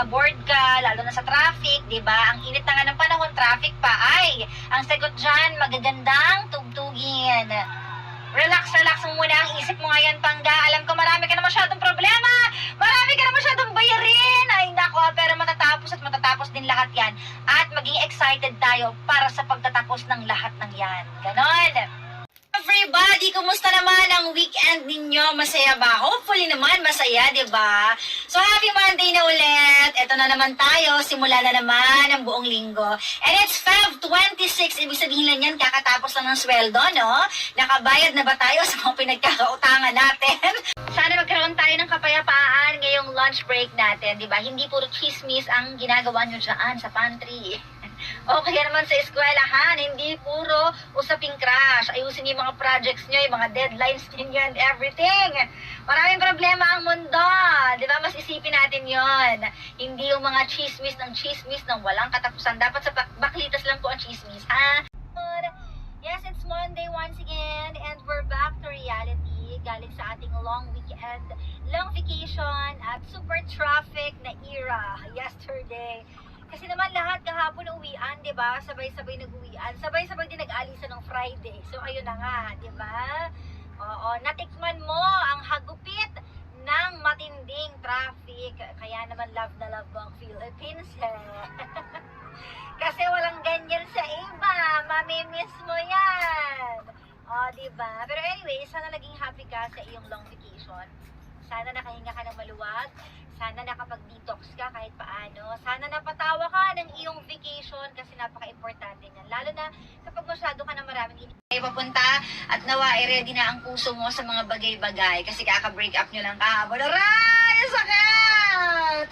na bored ka, lalo na sa traffic, di ba? Ang init na nga ng panahon, traffic pa. Ay, ang sagot dyan, magagandang tugtugin. Relax, relax mo muna ang isip mo ngayon, Pangga. Alam ko marami ka na masyadong problema. Marami ka na masyadong bayarin. Ay, nako, pero matatapos at matatapos din lahat yan. At maging excited tayo para sa pagtatapos ng lahat ng yan. Ganon. Everybody, kumusta naman ang weekend ninyo? Masaya ba? Hopefully naman masaya, di ba? So, happy Monday na ulit. Ito na naman tayo. Simula na naman ang buong linggo. And it's Feb 26. Ibig sabihin lang yan, kakatapos lang ng sweldo, no? Nakabayad na ba tayo sa mga pinagkakautangan natin? Sana magkaroon tayo ng kapayapaan ngayong lunch break natin, di ba? Hindi puro chismis ang ginagawa nyo dyan sa pantry. O kaya naman sa eskwelahan, hindi puro usaping crash. Ayusin niyo yung mga projects niyo, yung mga deadlines ninyo and everything. Maraming problema ang mundo. Di ba? Mas isipin natin yon. Hindi yung mga chismis ng chismis ng walang katapusan. Dapat sa bak- baklitas lang po ang chismis, ha? Yes, it's Monday once again and we're back to reality galing sa ating long weekend, long vacation at super traffic na era yesterday. Kasi naman lahat kahapon uwian, 'di ba? Sabay-sabay nag-uwian. Sabay-sabay din nag-alisan ng Friday. So ayun na nga, 'di ba? Oo, natikman mo ang hagupit ng matinding traffic. Kaya naman love na love mo ang Philippines. eh. Kasi walang ganyan sa iba. Mamimiss mo yan. O, di ba? Pero anyway, sana naging happy ka sa iyong long vacation. Sana nakahinga ka ng maluwag. Sana nakapag-detox ka kahit paano. Sana napatawa ka ng iyong vacation kasi napaka-importante niyan. Lalo na kapag masyado ka na maraming ini ay papunta at nawa ay ready na ang puso mo sa mga bagay-bagay kasi kaka-break up nyo lang kahapon. Aray! Sakit!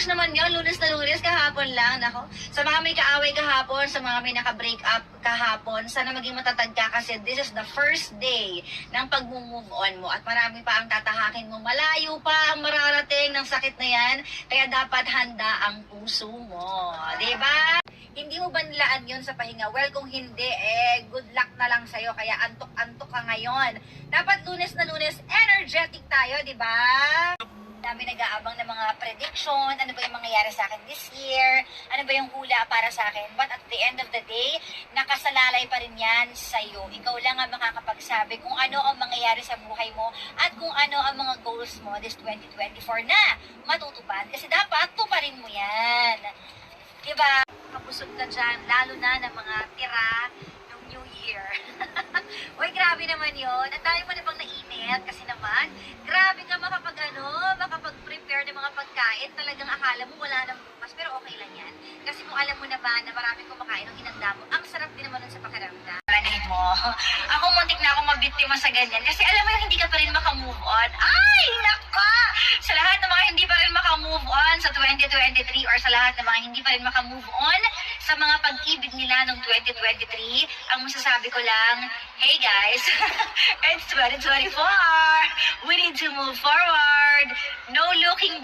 Fresh naman yun. Lunes na lunes, kahapon lang. Nako. Sa mga may kaaway kahapon, sa mga may naka-break up kahapon, sana maging matatag ka kasi this is the first day ng pag-move on mo at marami pa ang tatahakin mo. Malayo pa ang mararating ng sakit na yan, kaya dapat handa ang puso mo. Ba? Hindi mo ba nilaan yun sa pahinga? Well, kung hindi, eh, good luck na lang sa'yo. Kaya antok-antok ka ngayon. Dapat lunes na lunes, energetic tayo, di ba? Dami nag-aabang ng mga prediction, ano ba yung mangyayari sa akin this year, ano ba yung hula para sa akin. But at the end of the day, nakasalalay pa rin yan sa'yo. Ikaw lang ang makakapagsabi kung ano ang mangyayari sa buhay mo at kung ano ang mga goals mo this 2024 na matutupad. Kasi dapat tuparin mo yan. Diba? Kapusog ka dyan, lalo na ng mga tira ng New Year. Uy, grabe naman yon. Ang dami mo na bang nainit kasi naman, pagkain. Talagang akala mo wala nang bukas, pero okay lang yan. Kasi kung alam mo na ba na maraming kumakain ng hinanda mo, ang sarap din naman nun sa pakiramdam. Palanin mo. Ako muntik na ako mabiktima sa ganyan. Kasi alam mo yung hindi ka pa rin makamove on. Ay, naka! Sa lahat ng mga hindi pa rin makamove on sa 2023 or sa lahat ng mga hindi pa rin makamove on sa mga pag-ibig nila noong 2023, ang masasabi ko lang, hey guys, it's 2024! We need to move forward!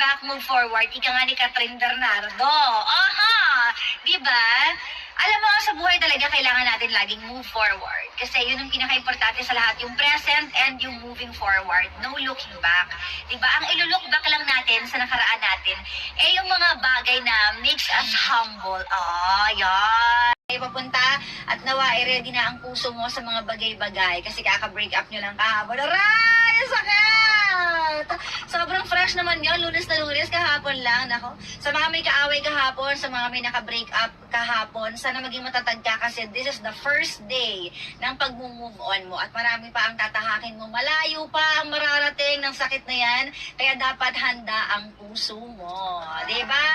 Back, move forward. Ika nga ni Catherine Bernardo. Aha! Di ba? Alam mo, sa buhay talaga kailangan natin laging move forward. Kasi yun ang pinaka-importante sa lahat, yung present and yung moving forward. No looking back. Diba? Ang ilulook back lang natin sa nakaraan natin, eh yung mga bagay na makes us humble. Ah, yan. Papunta at nawa ay ready na ang puso mo sa mga bagay-bagay kasi kaka-break up nyo lang kahapon. Aray! Sakit! Sobrang fresh naman yun. Lunes na lunes, kahapon lang. Nako. Sa mga may kaaway kahapon, sa mga may naka-break up kahapon, sana maging matatag ka kasi this is the first day ng pag-move on mo at marami pa ang tatahakin mo. Malayo pa ang mararating ng sakit na yan, kaya dapat handa ang puso mo. ba?